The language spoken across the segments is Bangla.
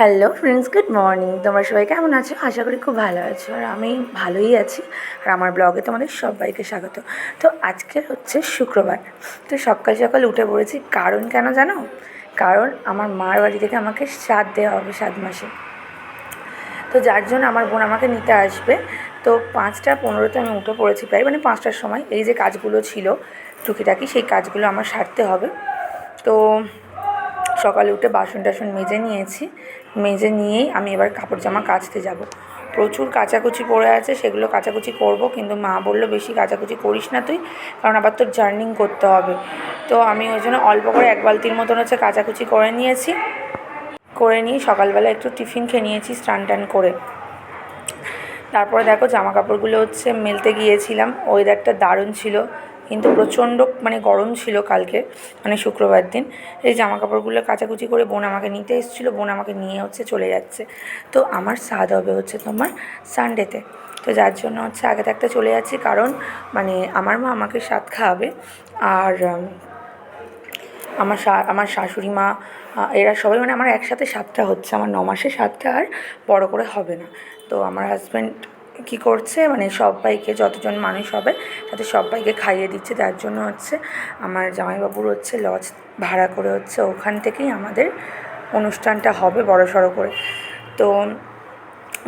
হ্যালো ফ্রেন্ডস গুড মর্নিং তোমরা সবাই কেমন আছো? আশা করি খুব ভালো আছো। আর আমি ভালোই আছি। আর আমার ব্লগে তোমাদের সবাইকে স্বাগত। তো আজকে হচ্ছে শুক্রবার। তো সকাল সকাল উঠে পড়েছি। কারণ কেন জানো? কারণ আমার মার বাড়ি থেকে আমাকে সাত দেওয়া হবে সাত মাসে। তো যার জন্য আমার বোন আমাকে নিতে আসবে। তো পাঁচটা পনেরোতে আমি উঠে পড়েছি প্রায় মানে পাঁচটার সময়। এই যে কাজগুলো ছিল, টুকিটাকি, সেই কাজগুলো আমার সারতে হবে। তো সকালে উঠে বাসন টাসন মেজে নিয়েছি। মেজে নিয়েই আমি এবার কাপড় জামা কাচতে যাব। প্রচুর কাচাকুচি পড়ে আছে, সেগুলো কাচাকুচি করব, কিন্তু মা বলল, বেশি কাচাকুচি করিস না তুই, কারণ আবার তোর জার্নিং করতে হবে। তো আমি ওই জন্য অল্প করে এক বালতির মতন হচ্ছে কাচাকুচি করে নিয়েছি। করে নিয়ে সকালবেলা একটু টিফিন খেয়ে নিয়েছি, স্নান টান করে। তারপরে দেখো জামা কাপড়গুলো হচ্ছে মেলতে গিয়েছিলাম ওয়েদারটা দারুণ ছিল। কিন্তু প্রচণ্ড মানে গরম ছিল কালকে মানে শুক্রবার দিন। এই জামা কাপড়গুলো কাচাকুচি করে বোন আমাকে নিতে এসেছিল, বোন আমাকে নিয়ে হচ্ছে চলে যাচ্ছে। তো আমার স্বাদ হবে হচ্ছে তোমার সানডেতে তো যার জন্য হচ্ছে আগে থাকতে চলে যাচ্ছি, কারণ মানে আমার মা আমাকে স্বাদ খাওয়াবে। আর আমার আমার শাশুড়ি মা এরা সবাই মানে আমার একসাথে সাতটা হচ্ছে, আমার ন মাসে সাতটা আর বড় করে হবে না। তো আমার হাজব্যান্ড কী করছে মানে সবাইকে যতজন মানুষ হবে তাদের সবাইকে খাইয়ে দিচ্ছে। তার জন্য হচ্ছে আমার জামাইবাবুর হচ্ছে লজ ভাড়া করে হচ্ছে ওখান থেকেই আমাদের অনুষ্ঠানটা হবে বড় সড়ো করে। তো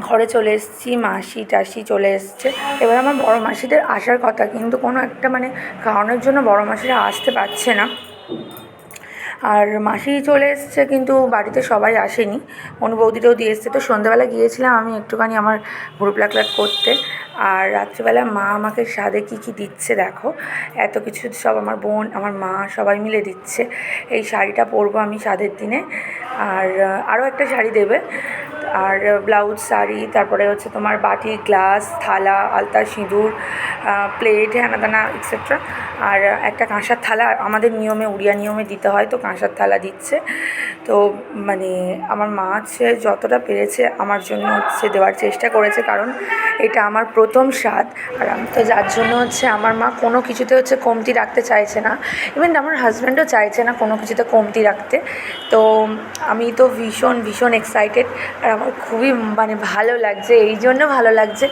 ঘরে চলে এসেছি, মাসি টাসি চলে এসছে। এবার আমার বড় মাসিদের আসার কথা, কিন্তু কোনো একটা মানে কারণের জন্য বড় মাসিরা আসতে পারছে না। আর মাসি চলে এসছে, কিন্তু বাড়িতে সবাই আসেনি। অনু বৌদিটাও দিয়ে এসছে। তো সন্ধ্যাবেলা গিয়েছিলাম আমি একটুখানি আমার গ্রুপ প্লাক করতে। আর রাত্রিবেলা মা আমাকে স্বাদে কী কী দিচ্ছে দেখো। এত কিছু সব আমার বোন, আমার মা সবাই মিলে দিচ্ছে। এই শাড়িটা পরবো আমি স্বাদের দিনে। আর আরও একটা শাড়ি দেবে। আর ব্লাউজ শাড়ি, তারপরে হচ্ছে তোমার বাটি, গ্লাস, থালা, আলতা, সিঁদুর প্লেট হ্যানা দানা এক্সেট্রা আর একটা কাঁসার থালা আমাদের নিয়মে, উড়িয়া নিয়মে দিতে হয়, তো কাঁসার থালা দিচ্ছে। তো মানে আমার মা হচ্ছে যতটা পেরেছে আমার জন্য হচ্ছে দেওয়ার চেষ্টা করেছে, কারণ এটা আমার প্রথম স্বাদ। আর আমি তো যার জন্য হচ্ছে আমার মা কোনো কিছুতে হচ্ছে কমতি রাখতে চাইছে না। ইভেন আমার হাজব্যান্ডও চাইছে না কোনো কিছুতে কমতি রাখতে। তো আমি তো ভীষণ ভীষণ এক্সাইটেড আর আমার খুবই মানে ভালো লাগছে, এই জন্য ভালো লাগছে।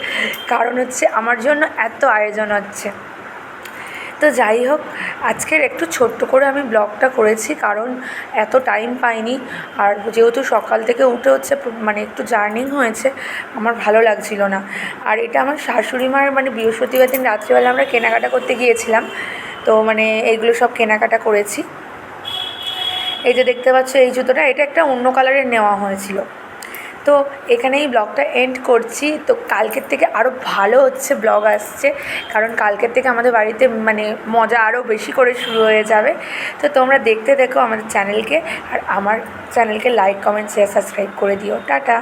কারণ হচ্ছে আমার জন্য এত আয়োজন হচ্ছে। তো যাই হোক, আজকের একটু ছোট্ট করে আমি ব্লগটা করেছি কারণ এত টাইম পাইনি। আর যেহেতু সকাল থেকে উঠে হচ্ছে মানে একটু জার্নিং হয়েছে, আমার ভালো লাগছিল না। আর এটা আমার শাশুড়ি মার মানে বৃহস্পতিবার দিন রাত্রিবেলা আমরা কেনাকাটা করতে গিয়েছিলাম। তো মানে এইগুলো সব কেনাকাটা করেছি। এই যে দেখতে পাচ্ছ এই জুতোটা, এটা একটা অন্য কালারের নেওয়া হয়েছিল। তো এখানে এই ব্লগটা এন্ড করছি। তো কালকের থেকে আরও ভালো হচ্ছে ব্লগ আসছে, কারণ কালকের থেকে আমাদের বাড়িতে মানে মজা আরও বেশি করে শুরু হয়ে যাবে। তো তোমরা দেখতে দেখো আমাদের চ্যানেলকে আর আমার চ্যানেলকে লাইক কমেন্ট শেয়ার সাবস্ক্রাইব করে দিও। টাটা!